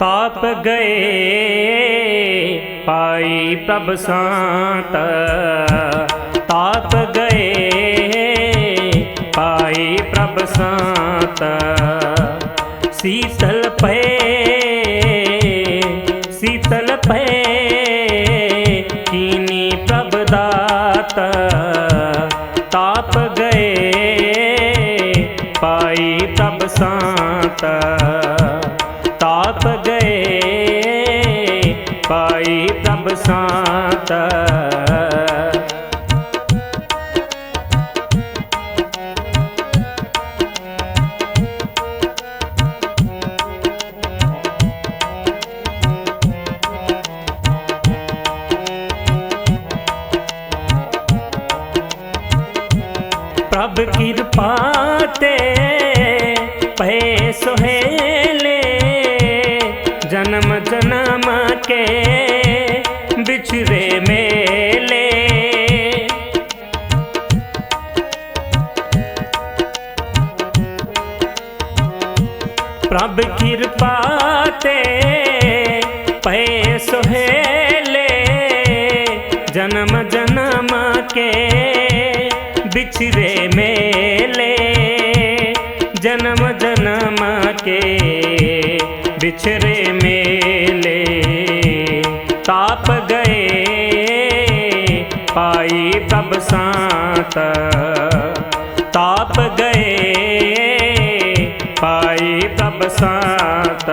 ਤਾਪ ਗਏ, ਪਾਈ ਪ੍ਰਭ ਸੰਤ। ਤਾਪ ਗਏ, ਪਾਈ ਪ੍ਰਭ ਸੰਤ। ਸੀਤਲ ਪਏ ਸੀਤਲ ਪਏ, ਕੀਨੀ ਪ੍ਰਭ ਦਾਤ। ਤਾਪ ਗਏ, ਪਾਈ ਪ੍ਰਭ ਸੰਤ। ਪਾਈ ਪ੍ਰਭ ਪ੍ਰਭ ਕਿਰਪਾ ਤੇ ਪਏ ਸੁਹੇਲੇ ਜਨਮ ਜਨਮ ਕੇ ਵਿਛਰੇ ਮੇਲੇ। ਜਨਮ ਜਨਮ ਕੇ ਵਿਛਰੇ ਮੇਲੇ। ਤਾਪ ਗਏ, ਪਾਈ ਪ੍ਰਭ ਸੰਤ। ਤਾਪ ਗਏ ਪਾਈ ਪ੍ਰਭ ਸਾਤ।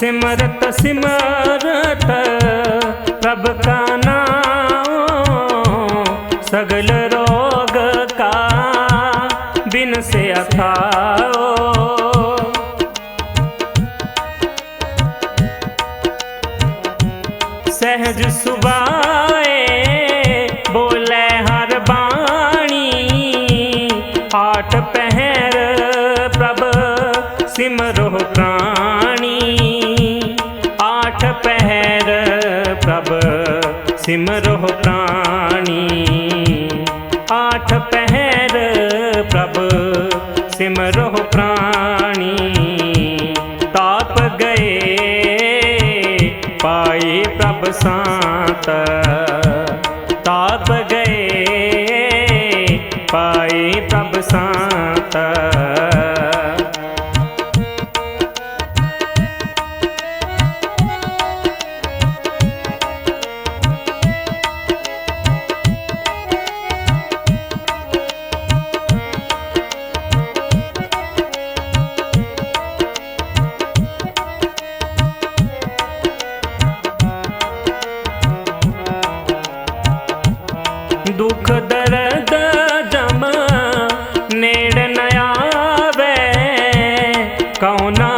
ਸਿਮਰਤ ਸਿਮਰ सगल रोग का बिन से अथाओ। सहज सुबाए बोले हर बाणी आठ पहर प्रभ सिमरो प्राणी। आठ पहर प्रभ सिमरो प्राणी। ਸਿਮਰੋ ਪ੍ਰਾਣੀ ਤਾਪ ਗਏ ਪਾਏ ਪ੍ਰਭ ਸਾਤ। ਤਾਪ ਗਏ ਪਾਏ ਪ੍ਰਭ ਸਾਤ। कौना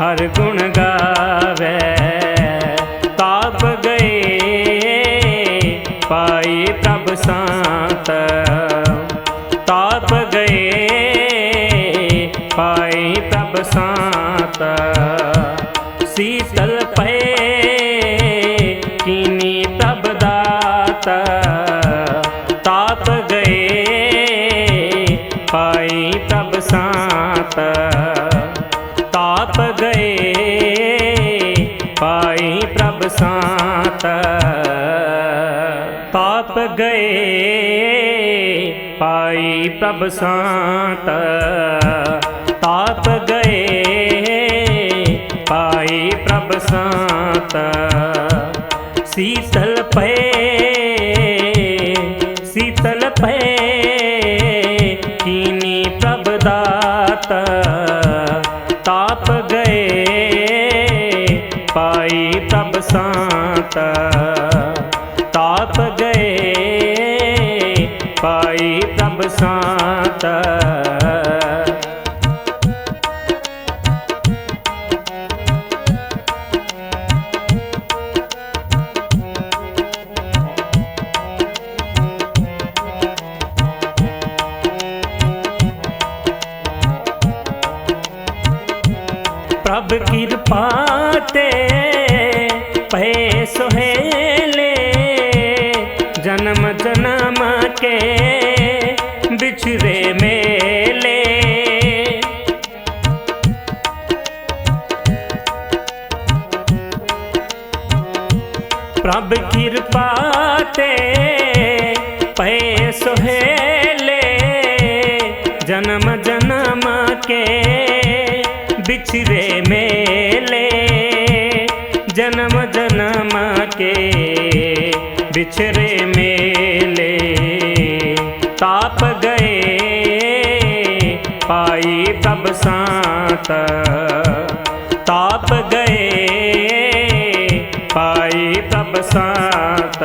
ਹਰ ਗੁਣ ਗਾਵੇ। ਤਾਪ ਗਏ, ਪਾਈ ਪ੍ਰਭ ਸੰਤ। ਤਾਪ ਗਏ, ਪਾਈ ਪ੍ਰਭ ਸੰਤ। ਸੀਤਲ ਪਏ, ਕੀਨੀ ਪ੍ਰਭ ਦਾਤ। ਤਾਪ ਗਏ, ਪਾਈ ਪ੍ਰਭ ਸੰਤ। ਪਾਈ ਤਾਪ ਗਏ, ਪਾਈ ਪ੍ਰਭ ਸੰਤ। ਤਾਪ ਗਏ, ਪਾਈ ਪ੍ਰਭ ਸੰਤ। ਸੀਤਲ ਪਏ ਸੀਤਲ ਪਏ, ਕੀਨੀ ਪ੍ਰਭ ਦਾਤ। ਪਾਈ ਤਾਪ ਗਏ ਪਾਈ ਪ੍ਰਭ ਸਾਤ ਪ੍ਰਭ ਕਿਰਪਾ ਤੇ ਪਏ ਸੁਹੇਲੇ। ਜਨਮ ਜਨਮ ਕੇ ਵਿਛਰੇ ਮੇਲੇ। ਜਨਮ ਜਨਮ ਕੇ ਵਿਛਰੇ ਮੇਲੇ। ਤਾਪ ਗਏ, ਪਾਈ ਪ੍ਰਭ ਸਾਤ। ਤਬ ਸਾਤ।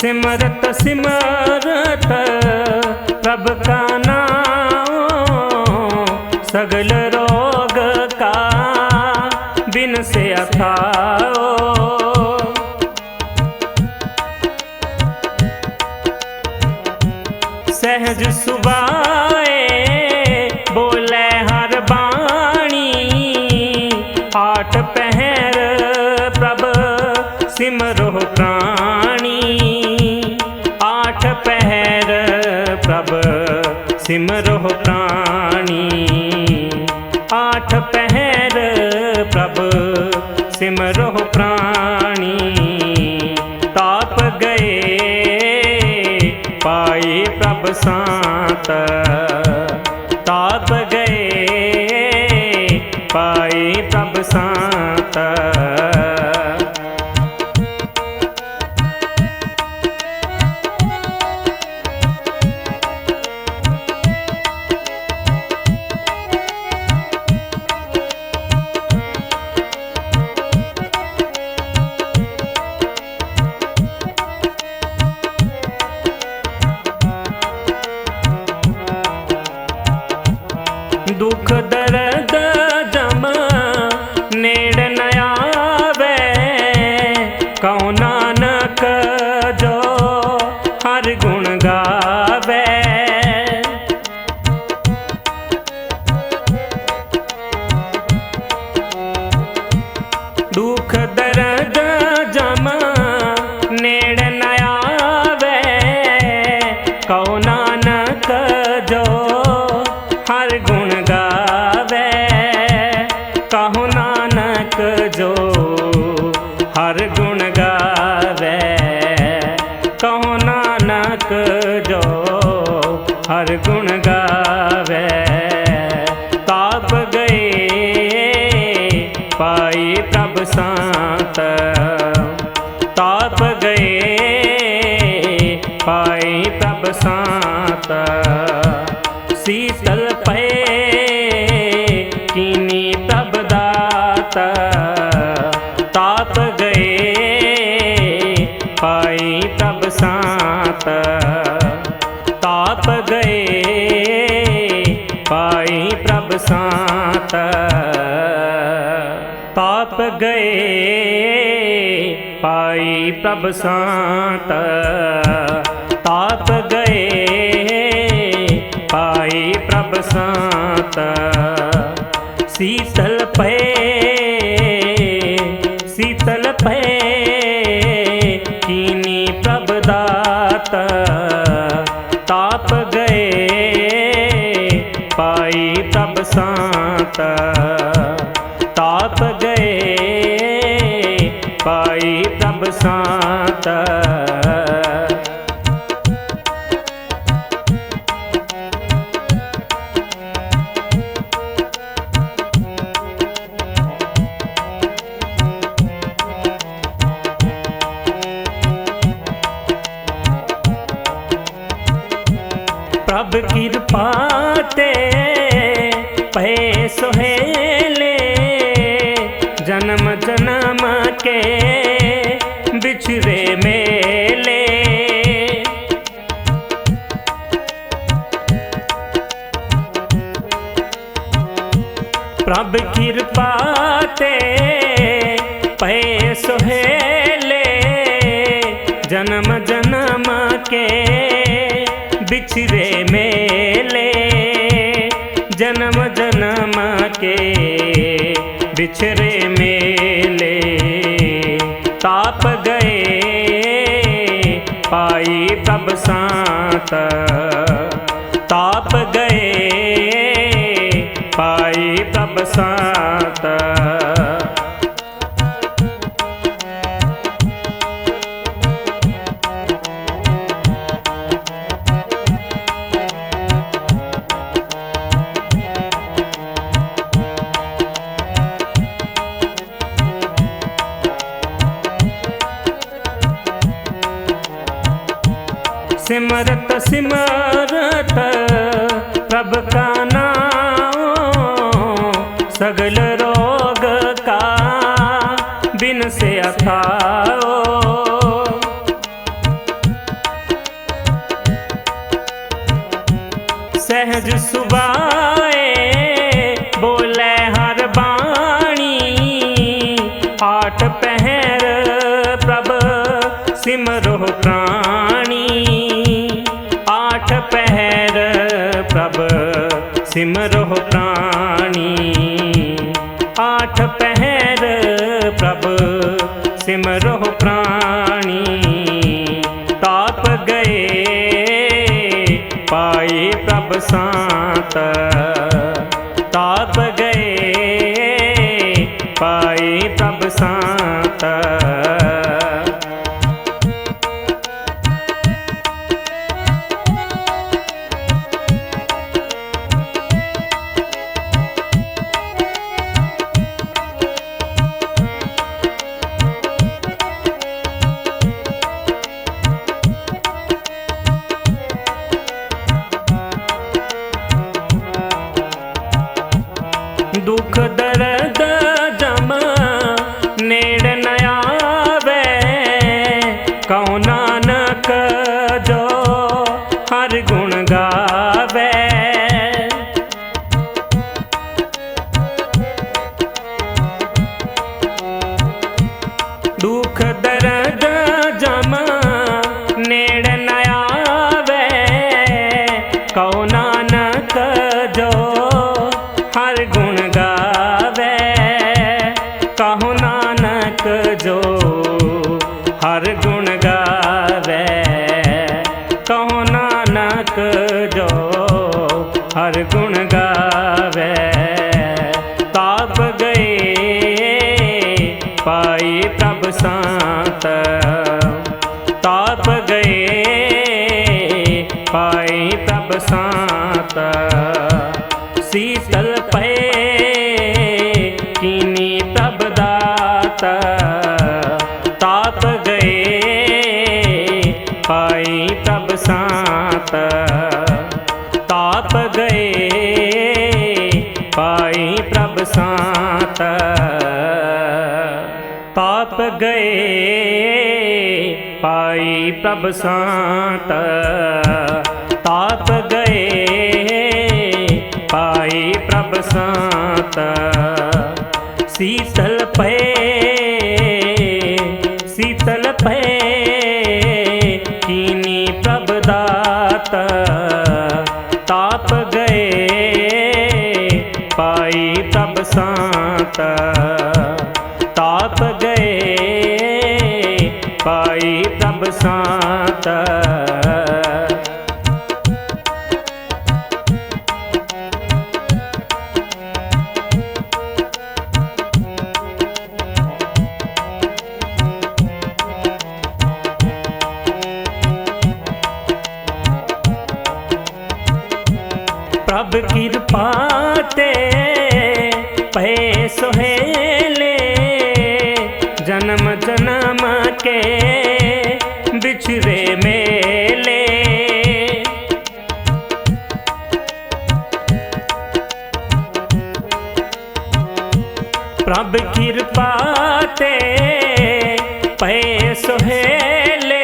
ਸਿਮਰਤ ਸਿਮਰ ਠਾਓ ਸਹਿਜ ਸੁਭਾਏ ਬੋਲੇ ਹਰ ਬਾਣੀ ਆਠ ਪਹਿਰ ਪ੍ਰਭ ਸਿਮਰੋ ਪ੍ਰਾਣੀ ਆਠ ਪਹਿਰ ਪ੍ਰਭ ਸਿਮਰੋ ਪ੍ਰਾਣੀ ਆਠ ਸਿਮਰੋ ਪ੍ਰਾਣੀ ਤਾਪ ਗਏ ਪਾਏ ਪ੍ਰਭ ਸਾਤ। ਤਾਪ ਗਏ ਪਾਏ ਪ੍ਰਭ ਸਾਤ। ਗੁਣ ਗਾਵੇ? ਤਾਪ ਗਏ, ਪਾਈ ਪ੍ਰਭ ਸਾਤ। ਤਾਪ ਗਏ, ਪਾਈ ਪ੍ਰਭ ਸਾਤ। ਸੀਤਲ ਪਏ, ਕੀਨੀ ਪ੍ਰਭ ਦਾਤ। ਤਾਪ ਗਏ, ਪਾਈ ਪ੍ਰਭ ਸਾਤ। ਤਾਪ ਗਏ ਪਾਈ ਪ੍ਰਭ ਸਾਤ। ਤਾਪ ਗਏ, ਪਾਈ ਪ੍ਰਭ ਸਾਤ। ਤਾਪ ਗਏ, ਪਾਈ ਪ੍ਰਭ ਸਾਤ। ਸੀਤਲ ਪਏ ਸੀਤਲ ਪਏ, ਕੀਨੀ ਪ੍ਰਭ ਦਾਤ। ਤਾਪ ਸੰਤ ਤਾਪ ਗਏ ਪਾਈ ਪ੍ਰਭ ਸੰਤ ਪ੍ਰਭ ਕਿਰਪਾ ਤੇ ਭਏ ਸੁਹੇਲੇ ਜਨਮ ਜਨਮ ਕੇ ਵਿਛਰੇ ਮੇਲੇ। ਜਨਮ ਜਨਮ ਕੇ ਵਿਛਰੇ ਮੇਲੇ। ਤਾਪ ਗਏ, ਪਾਈ ਪ੍ਰਭ ਸੰਤ। ਤਾਪ ਗਏ ਪਾਈ ਪ੍ਰਭ ਸਾਤ। ਸਿਮਰਤ ਸਿਮਰਤ सगल रोग का बिन से अथाओ। सहज सुबाए बोले हर बाणी आठ पहर प्रभ सिमरो प्राणी। आठ पहर प्रभ सिमरो प्राणी। ਅਠ ਪਹਿਰ ਪ੍ਰਭ ਸਿਮਰੋ ਪ੍ਰਾਣੀ ਤਾਪ ਗਏ ਪਾਏ ਪ੍ਰਭ ਸਾਤ ਤਾਪ ਗਏ ਪਾਏ ਪ੍ਰਭ ਸਾਤ का जो ਗੁਣ ਤਾਪ ਗਏ, ਪਾਈ ਪ੍ਰਭ ਸੰਤ। ਤਾਪ ਗਏ, ਪਾਈ ਪ੍ਰਭ ਸੰਤ। ਸੀਤਲ ਪਏ, ਕੀਨੀ ਪ੍ਰਭ ਦਾਤ। ਤਾਪ ਗਏ, ਪਾਈ ਪ੍ਰਭ ਸੰਤ। ਪਾਈ ਤਾਪ ਗਏ, ਪਾਈ ਪ੍ਰਭ ਸੰਤ ਤਾਪ ਗਏ, ਪਾਈ ਪ੍ਰਭ ਸੰਤ ਸੀਤਲ ਪਏ ਸੀਤਲ ਪਏ, ਕੀਨੀ ਪ੍ਰਭ ਦਾਤ। ਪਾਈ ਪ੍ਰਭ ਕਿਰਪਾ ਤੇ ਪਏ ਸੁਹੇਲੇ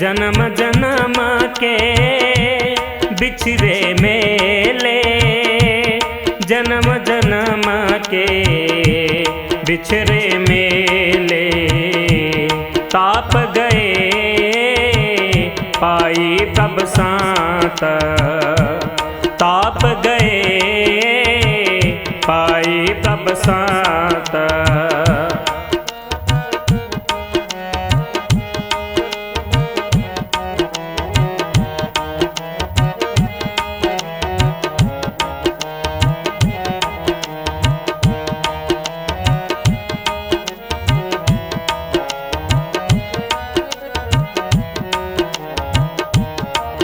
ਜਨਮ ਜਨਮ ਕੇ ਵਿਛਰੇ ਮੇਲੇ। ਜਨਮ ਜਨਮ ਕੇ ਵਿਛਰੇ ਮੇਲੇ। ਤਾਪ ਗਏ, ਪਾਈ ਪ੍ਰਭ ਸਾਤ। ਸੰਤ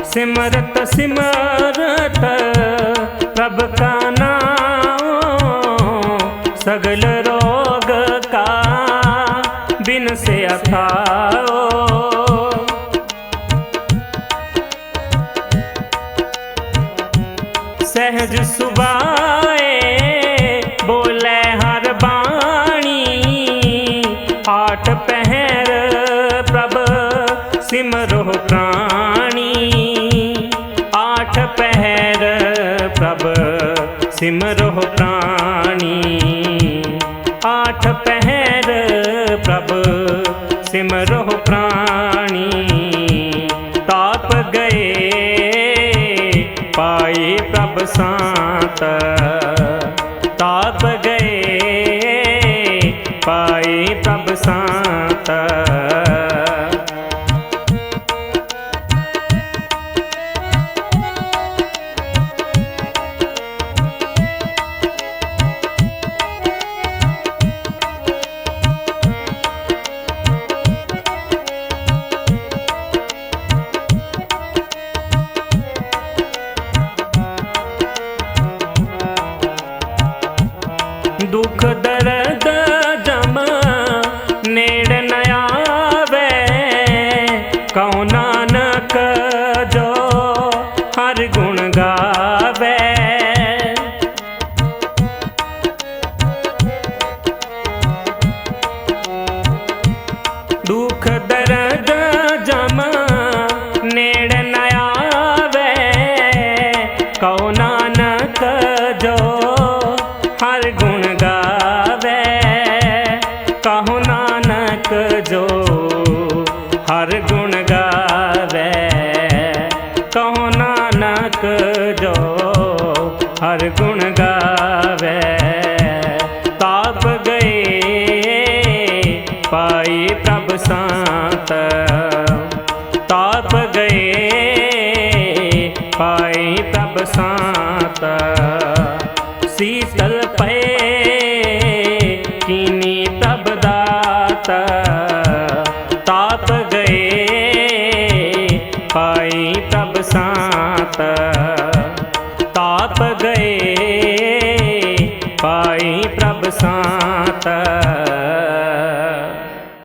ਸਿਮਰਤ ਸਿਮਰ ਸਹਿਜ ਸੁਭਾਏ, ਬੋਲੇ ਹਰ ਬਾਣੀ। ਆਠ ਪਹਿਰ ਪ੍ਰਭ ਸਿਮਰੋ ਪ੍ਰਾਣੀ। ਆਠ ਪਹਿਰ ਪ੍ਰਭ ਸਿਮਰੋ ਪ੍ਰਾਣੀ। ਆਠ ਪਹਿਰ ਪ੍ਰਭ ਸਿਮਰੋ ਸੰਤ ਤਾਤ ਗਏ ਪਾਈ ਪ੍ਰਭ ਸੰਤ। ಕ ਪ੍ਰਭ ਸਾਤ ਤਾਪ ਗਏ ਪਾਈ ਪ੍ਰਭ ਸਾਤ। ਸੀਤਲ ਪਏ, ਕੀਨੀ ਪ੍ਰਭ ਦਾਤ। ਤਾਪ ਗਏ ਪਾਈ ਪ੍ਰਭ ਸਾਤ। ਤਾਪ ਗਏ ਪਾਈ ਪ੍ਰਭ ਸਾਤ।